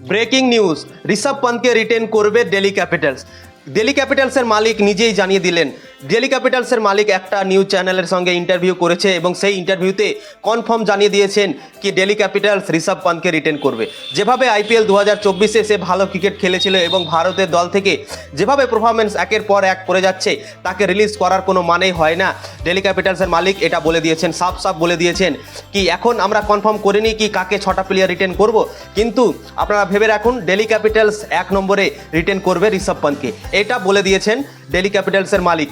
Breaking news Rishabh পন্তকে retain করবে Delhi Capitals Delhi ক্যাপিটালসের মালিক নিজেই জানিয়ে দিলেন দিল্লি ক্যাপিটালসের মালিক একটা নিউজ চ্যানেলের সঙ্গে ইন্টারভিউ করেছে এবং সেই ইন্টারভিউতে কনফার্ম জানিয়ে দিয়েছেন কি ডেলি ক্যাপিটালস ঋষভ পন্তকে রিটেন করবে। যেভাবে আইপিএল দু হাজার চব্বিশে সে ভালো ক্রিকেট খেলেছিল এবং ভারতের দল থেকে যেভাবে পারফরমেন্স একের পর এক করে যাচ্ছে, তাকে রিলিজ করার কোনো মানেই হয় না। ডেলি ক্যাপিটালসের মালিক এটা বলে দিয়েছেন, সাফ সাফ বলে দিয়েছেন কি এখন আমরা কনফার্ম করিনি কি কাকে ছটা প্লেয়ার রিটেন করব, কিন্তু আপনারা ভেবে রাখুন ডেলি ক্যাপিটালস এক নম্বরে রিটেন করবে ঋষভ পন্তকে এটা বলে দিয়েছেন দিল্লি ক্যাপিটালসের মালিক।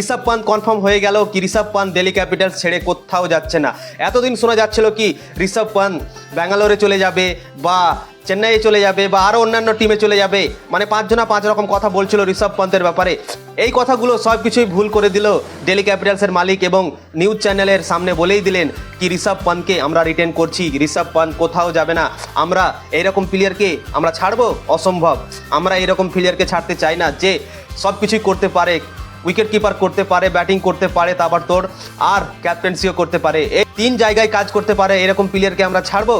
ঋষভ পান্ত কনফার্ম হয়ে গেল কি ঋষভ পান্ত ডেলি ক্যাপিটালস ছেড়ে কোথাও যাচ্ছে না। এতদিন শোনা যাচ্ছিল কি ঋষভ পান্ত ব্যাঙ্গালোরে চলে যাবে বা চেন্নাইয়ে চলে যাবে বা আরও অন্যান্য টিমে চলে যাবে। মানে পাঁচজনা পাঁচ রকম কথা বলছিল ঋষভ পন্তের ব্যাপারে। এই কথাগুলো সব কিছুই ভুল করে দিল ডেলি ক্যাপিটালসের মালিক এবং নিউজ চ্যানেলের সামনে বলেই দিলেন কি ঋষভ পান্তকে আমরা রিটেন করছি। ঋষভ পান্ত কোথাও যাবে না। আমরা এইরকম প্লেয়ারকে আমরা ছাড়বো? অসম্ভব। আমরা এরকম প্লেয়ারকে ছাড়তে চাই না যে সব কিছুই করতে পারে। উইকেট কিপার করতে পারে ব্যাটিং করতে পারে, তারপর তোর আর ক্যাপ্টেন্সিও করতে পারে। এই তিন জায়গায় কাজ করতে পারে, এরকম প্লেয়ারকে আমরা ছাড়বো?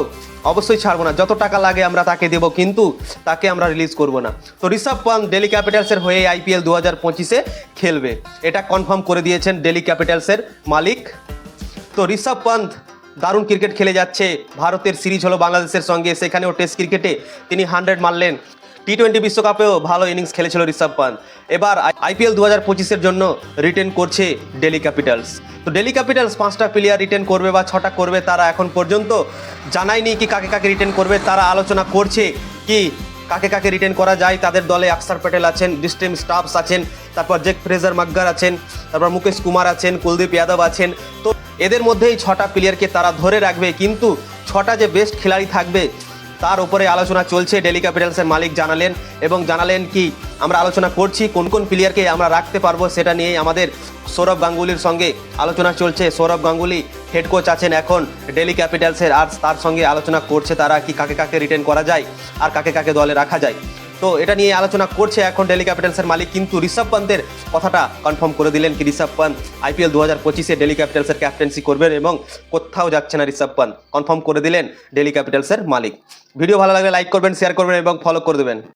অবশ্যই ছাড়বো না। যত টাকা লাগে আমরা তাকে দেবো, কিন্তু তাকে আমরা রিলিজ করব না। তো ঋষভ পান্ত ডেলি ক্যাপিটালসের হয়ে আইপিএল দু হাজার পঁচিশে খেলবে। এটা কনফার্ম করে দিয়েছেন ডেলি ক্যাপিটালসের মালিক। তো ঋষভ পান্ত দারুণ ক্রিকেট খেলে যাচ্ছে। ভারতের সিরিজ হলো বাংলাদেশের সঙ্গে। সেখানেও টেস্ট ক্রিকেটে তিনি হান্ড্রেড মারলেন। টি টোয়েন্টি বিশ্বকাপেও ভালো ইনিংস খেলেছিল ঋষভ পান্ত এবার আইপিএল দু হাজার পঁচিশের জন্য রিটেন করছে ডেলি ক্যাপিটালস। তো ডেলি ক্যাপিটালস পাঁচটা প্লেয়ার রিটেন করবে বা ছটা করবে তারা এখন পর্যন্ত জানায়নি কি কাকে কাকে রিটেন করবে, তারা আলোচনা করছে কি কাকে কাকে রিটেন করা যায়, তাদের দলে আকসার প্যাটেল আছেন, ডিস্টিম স্টাফস আছেন, তারপর জেক ফ্রেজার মাগ্গার আছেন, তারপর মুকেশ কুমার আছেন, কুলদীপ যাদব আছেন। তো এদের মধ্যেই ছটা প্লেয়ারকে তারা ধরে রাখবে, কিন্তু ছটা যে বেস্ট খেলাড়ি থাকবে তার উপরে আলোচনা চলছে। ডেলি ক্যাপিটালসের মালিক জানালেন এবং জানালেন কি, আমরা আলোচনা করছি, কোন কোন প্লেয়ারকে আমরা রাখতে পারব সেটা নিয়েই আমাদের সৌরভ গাঙ্গুলির সঙ্গে আলোচনা চলছে। সৌরভ গাঙ্গুলি হেড কোচ আছেন এখন ডেলি ক্যাপিটালসের আর তার সঙ্গে আলোচনা করছে তারা কি কাকে কাকে রিটেন করা যায় আর কাকে কাকে দলে রাখা যায়। তো এটা নিয়ে আলোচনা করছে এখন ডেলি ক্যাপিটালসের মালিক। কিন্তু ঋষভ পান্তের কথাটা কনফার্ম করে দিলেন কি ঋষভ পন্থ আইপিএল দু হাজার পঁচিশে ডেলি ক্যাপিটালসের ক্যাপ্টেন্সি করবেন এবং কোথাও যাচ্ছে না ঋষভ পন্থ কনফার্ম করে দিলেন ডেলি ক্যাপিটালসের মালিক। ভিডিও ভালো লাগলে লাইক করবেন শেয়ার করবেন এবং ফলো করে দেবেন।